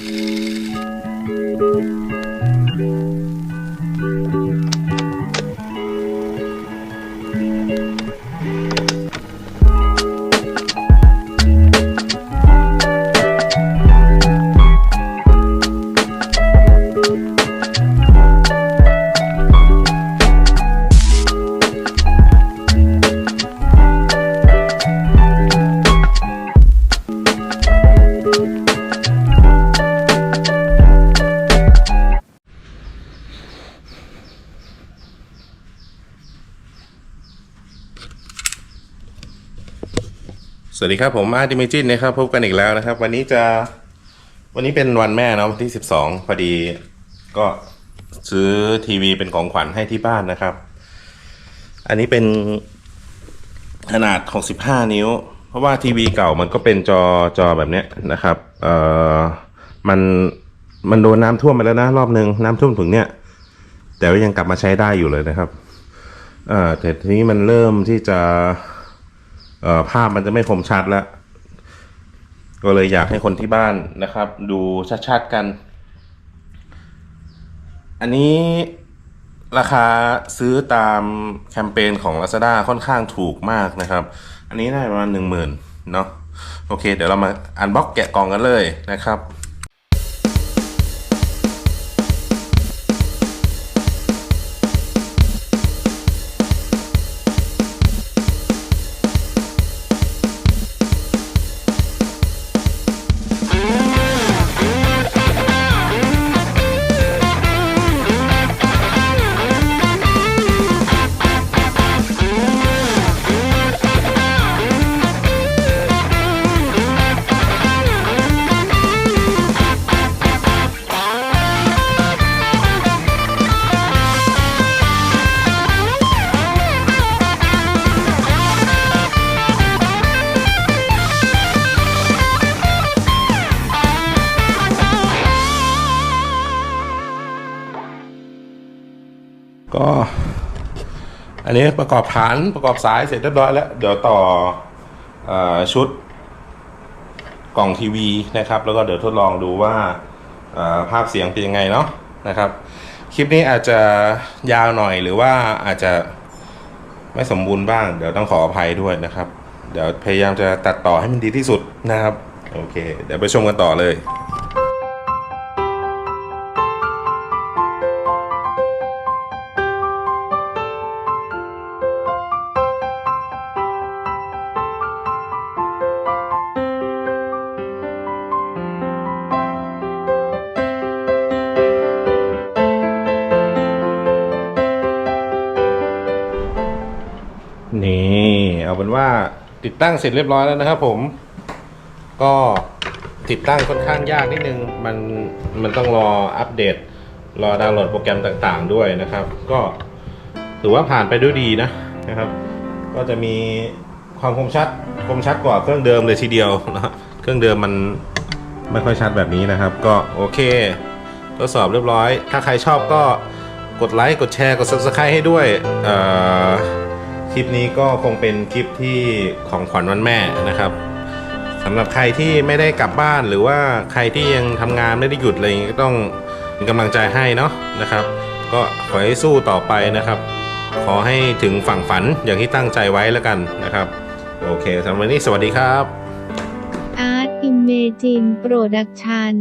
Thank you. สวัสดีครับผมอาร์ติเมจินนะครับพบกันอีกแล้วนะครับ วันนี้จะวันนี้เป็นวันแม่เนาะวันที่สิบสองพอดีก็ซื้อทีวีเป็นของขวัญให้ที่บ้านนะครับ อันนี้เป็นขนาด 65 นิ้ว เพราะว่าทีวีเก่ามันก็เป็นจอจอแบบเนี้ยนะครับเอ่อมันมันโดนน้ำท่วมไปแล้วนะรอบนึงน้ำท่วมถึงเนี้ยแต่ว่ายังกลับมาใช้ได้อยู่เลยนะครับเอ่อแต่ทีนี้มันเริ่มที่จะ ภาพมันจะไม่คมชัดแล้ว ก็เลยอยากให้คนที่บ้านนะครับ ดูชัดๆกัน อันนี้ราคาซื้อตามแคมเปญของ Lazada ค่อนข้างถูกมากนะครับ อันนี้ได้ประมาณหนึ่งหมื่นเนาะโอเค เดี๋ยวเรามาอันบ็อกแกะกล่องกันเลยนะครับ ก็ อันนี้ประกอบฐานประกอบสายเสร็จเรียบร้อยแล้ว เดี๋ยวต่ออชุดกล่องทีวีนะครับ แล้วก็เดี๋ยวทดลองดูว่าภาพเสียงเป็นยังไงเนาะนะครับ คลิปนี้อาจจะยาวหน่อยหรือว่าอาจจะไม่สมบูรณ์บ้าง เดี๋ยวต้องขออภัยด้วยนะครับ เดี๋ยวพยายามจะตัดต่อให้มันดีที่สุดนะครับ โอเค เดี๋ยวไปชมกันต่อเลย นี่เอาเป็นว่าติดตั้งเสร็จเรียบร้อยแล้วนะครับผม ก็ติดตั้งค่อนข้างยากนิดนึง มันมันต้องรออัปเดต รอดาวน์โหลดโปรแกรมต่างๆด้วยนะครับ ก็ถือว่าผ่านไปด้วยดีนะนะครับ ก็จะมีความคมชัดคมชัดกว่าเครื่องเดิมเลยทีเดียวนะเครื่องเดิมมันไม่ค่อยชัดแบบนี้นะครับ ก็โอเคทดสอบเรียบร้อย ถ้าใครชอบก็กดไลค์กดแชร์กด subscribe ให้ด้วยเอ่อ คลิปนี้ก็คงเป็นคลิปที่ของขวัญวันแม่นะครับสำหรับใครที่ไม่ได้กลับบ้านหรือว่าใครที่ยังทำงานไม่ได้หยุดอะไรอย่างงี้ก็ต้องเป็นกำลังใจให้เนาะนะครับ ก็ขอให้สู้ต่อไปนะครับ ขอให้ถึงฝั่งฝันอย่างที่ตั้งใจไว้แล้วกันนะครับ โอเคสำหรับวันนี้สวัสดีครับ อาร์ตอิมเมจินโปรดักชัน